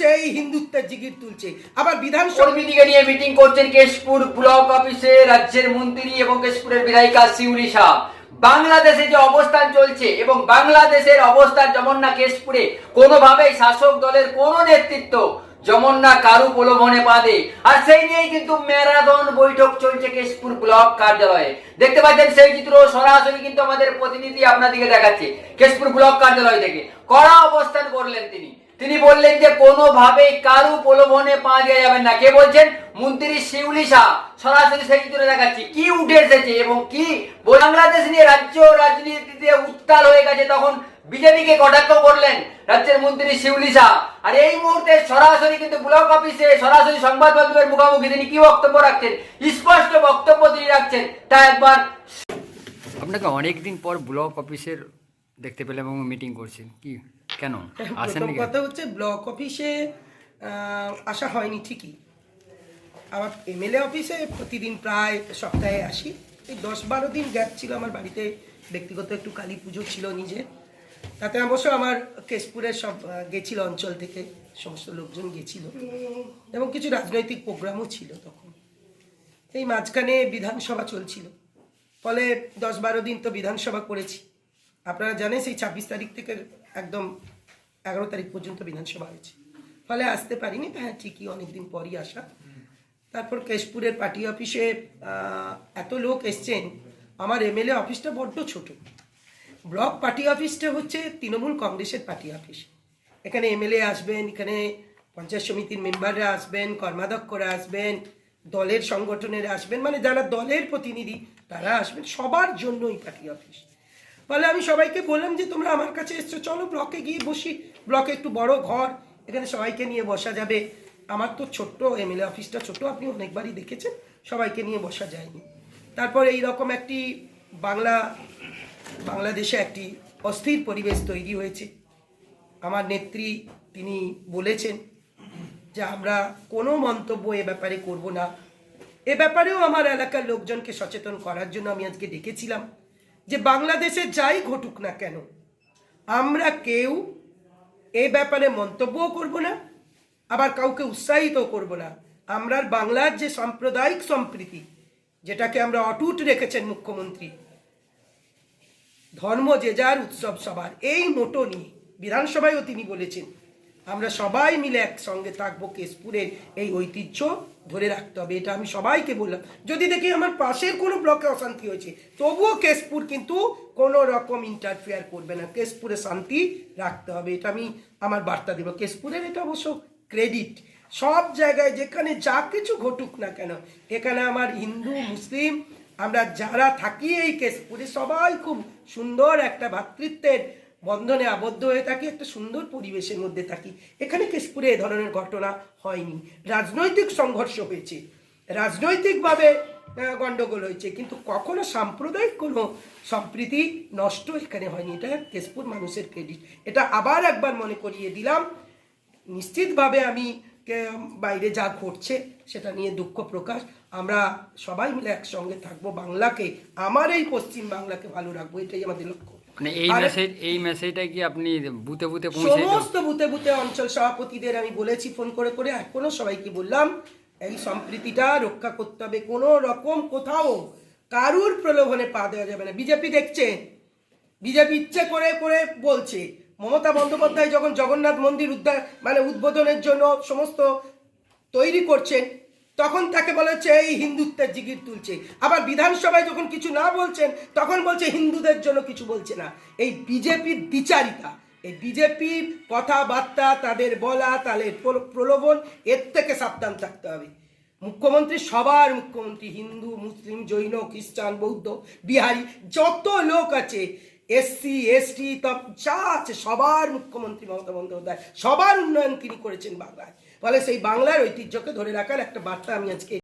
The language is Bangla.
হচ্ছে এই হিন্দুত্বের জিগির তুলছে। আবার বিধানসভা কর্মীদিকে নিয়ে মিটিং করছেন কেশপুর ব্লক অফিসে রাজ্যের মন্ত্রী এবং কেশপুরের বিধায়িকা শিউলি শাহ। বাংলাদেশে যে অবস্থান চলছে এবং বাংলাদেশের অবস্থান যেমন না কেশপুরে, কোনোভাবেই শাসক দলের কোন নেতৃত্ব যেমন না কারু প্রলোভনে বাদে আর সেই নিয়েই কিন্তু ম্যারাথন বৈঠক চলছে কেশপুর ব্লক কার্যালয়ে। দেখতে পাচ্ছেন সেই চিত্র সরাসরি কিন্তু আমাদের প্রতিনিধি আপনাদেরকে দেখাচ্ছে, কেশপুর ব্লক কার্যালয় থেকে। কড়া অবস্থান করলেন তিনি। তিনি বললেন যে, কোনোভাবেই কারু প্রলোভনে পা দেওয়া যাবে না। কে বলছেন? মন্ত্রী শিউলি শাহ। সরাসরি সেই চিত্র দেখাচ্ছি। কি উঠে এসেছে এবং কি? বাংলাদেশ নিয়ে রাজ্য রাজনীতিতে উত্তাল হয়ে গেছে তখন বিজেপিকে কটাক্ষ করলেন রাজ্যের মন্ত্রী শিউলি শাহ। আর এই মুহূর্তে সরাসরি কিন্তু ব্লক অফিসে সরাসরি সংবাদ মাধ্যমের মুখোমুখি তিনি কি বক্তব্য রাখছেন? স্পষ্ট বক্তব্য তিনি রাখছেন। তা একবার আপনাকে অনেকদিন পর ব্লক অফিসের দেখতে পেলাম এবং মিটিং করছেন। কি? কেন? আসেন প্রথম কথা হচ্ছে ব্লক অফিসে আসা হয়নি ঠিকই। আমার এমএলএ অফিসে প্রতিদিন প্রায় সপ্তাহে আসি। এই দশ বারো দিন গ্যাপ ছিল আমার বাড়িতে। ব্যক্তিগত একটু কালী পুজো ছিল নিজের। তাতে অবশ্য আমার কেশপুরের সব গেছিল অঞ্চল থেকে সমস্ত লোকজন গেছিল। এবং কিছু রাজনৈতিক প্রোগ্রামও ছিল তখন। এই মাঝখানে বিধানসভা চলছিল। ফলে দশ বারো দিন তো বিধানসভা করেছি। আপনারা জানেন সেই ছাব্বিশ তারিখ থেকে একদম এগারো তারিখ পর্যন্ত বিধানসভা হয়েছে। ফলে আসতে পারিনি হ্যাঁ ঠিকই অনেকদিন পরই আসা। তারপর কেশপুরের পার্টি অফিসে এত লোক এসছেন, আমার এমএলএ অফিসটা বড্ড ছোট। ব্লক পার্টি অফিসটা হচ্ছে তৃণমূল কংগ্রেসের পার্টি অফিস। এখানে এমএলএ আসবেন, এখানে পঞ্চায়েত সমিতির মেম্বাররা আসবেন, কর্মাধ্যক্ষরা আসবেন, দলের সংগঠনের আসবেন মানে যারা দলের প্রতিনিধি, তারা আসবেন, সবার জন্যই পার্টি অফিস। ফলে আমি সবাইকে বললাম যে তোমরা আমার কাছে এসছো। চলো ব্লকে গিয়ে বসি। ব্লকে একটু বড় ঘর। এখানে সবাইকে নিয়ে বসা যাবে। আমার তো ছোট্ট এমএলএ অফিসটা ছোট আপনি অনেকবারই দেখেছেন। সবাইকে নিয়ে বসা যায়নি। তারপর এই রকম একটি বাংলা, বাংলাদেশে একটি অস্থির পরিবেশ তৈরি হয়েছে। আমার নেত্রী তিনি বলেছেন যে আমরা কোনো মন্তব্য এ ব্যাপারে করব না। এ ব্যাপারেও আমার এলাকার লোকজনকে সচেতন করার জন্য আমি আজকে ডেকেছিলাম। যে বাংলাদেশে যাই ঘটুক না কেন, আমরা কেউ এ ব্যাপারে মন্তব্যও করব না, আবার কাউকে উৎসাহিত করব না। আমরা বাংলার যে সাম্প্রদায়িক সম্প্রীতি, যেটাকে আমরা অটুট রেখেছেন মুখ্যমন্ত্রী, ধর্ম যে যার উৎসব সবার, এই মোটো নিয়ে বিধানসভায়ও তিনি বলেছেন আমরা সবাই মিলে একসঙ্গে থাকব কেশপুরের এই ঐতিহ্য ধরে রাখতে হবে, এটা আমি সবাইকে বললাম। যদি দেখি আমার পাশের কোনো ব্লকে অশান্তি হয়েছে, তবুও কেশপুর কিন্তু কোনো রকম ইন্টারফেয়ার করবে না। কেশপুরে শান্তি রাখতে হবে, এটা আমি আমার বার্তা দেবো। কেশপুরের এটা অবশ্য ক্রেডিট সব জায়গায় যেখানে যা কিছু ঘটুক না কেন, এখানে আমার হিন্দু, মুসলিম, আমরা যারা থাকি এই কেশপুরে সবাই খুব সুন্দর একটা ভ্রাতৃত্বের বন্ধনে আবদ্ধ হয়ে থাকি একটা সুন্দর পরিবেশের মধ্যে থাকি। এখানে কেশপুরে এ ধরনের ঘটনা হয়নি। রাজনৈতিক সংঘর্ষ হয়েছে। রাজনৈতিকভাবে আহ, গন্ডগোল হয়েছে। কিন্তু কখনো সাম্প্রদায়িক কোনো সম্প্রীতি নষ্ট এখানে হয়নি। এটা কেশপুর মানুষের ক্রেডিট এটা আবার একবার মনে করিয়ে দিলাম। নিশ্চিতভাবে আমি বাইরে যা ঘটছে সেটা নিয়ে দুঃখ প্রকাশ। আমরা সবাই মিলে একসঙ্গে থাকব। বাংলাকে আমার এই পশ্চিম বাংলাকে ভালো রাখব। এটাই আমাদের লক্ষ্য। মানে এই মেসেজ এই মেসেজটা কি আপনি বুতে বুতে পৌঁছে সমস্ত বুতে বুতে অঞ্চল সভাপতিদের আমি বলেছি ফোন করে করে এখনও সবাইকে বললাম এই সম্প্রীতিটা রক্ষা করতে হবে। কোনো রকম কোথাও কারুর প্রলোভনে পা দেওয়া যাবে না। বিজেপি দেখছে বিজেপি ইচ্ছে করে করে বলছে মমতা বন্দ্যোপাধ্যায় যখন জগন্নাথ মন্দির উদ্ধার মানে উদ্বোধনের জন্য সমস্ত তৈরি করছেন তখন তাকে বলা হচ্ছে, এই হিন্দুত্বের জিগির তুলছে। আবার বিধানসভায় যখন কিছু না বলছেন, তখন বলছে, হিন্দুদের জন্য কিছু বলছে না। এই বিজেপির দ্বিচারিতা, এই বিজেপির কথাবার্তা, তাদের বলা, তাদের প্রলোভন, এর থেকে সাবধান থাকতে হবে। মুখ্যমন্ত্রী সবার মুখ্যমন্ত্রী, হিন্দু, মুসলিম, জৈন, খ্রিস্টান, বৌদ্ধ, বিহারি, যত লোক আছে, এসসি, এসটি তব যা আছে, সবার মুখ্যমন্ত্রী মমতা বন্দ্যোপাধ্যায়, সবার উন্নয়ন তিনি করেছেন বাংলায়। ফলে সেই বাংলার ঐতিহ্যকে ধরে রাখার একটা বার্তা আমি আজকে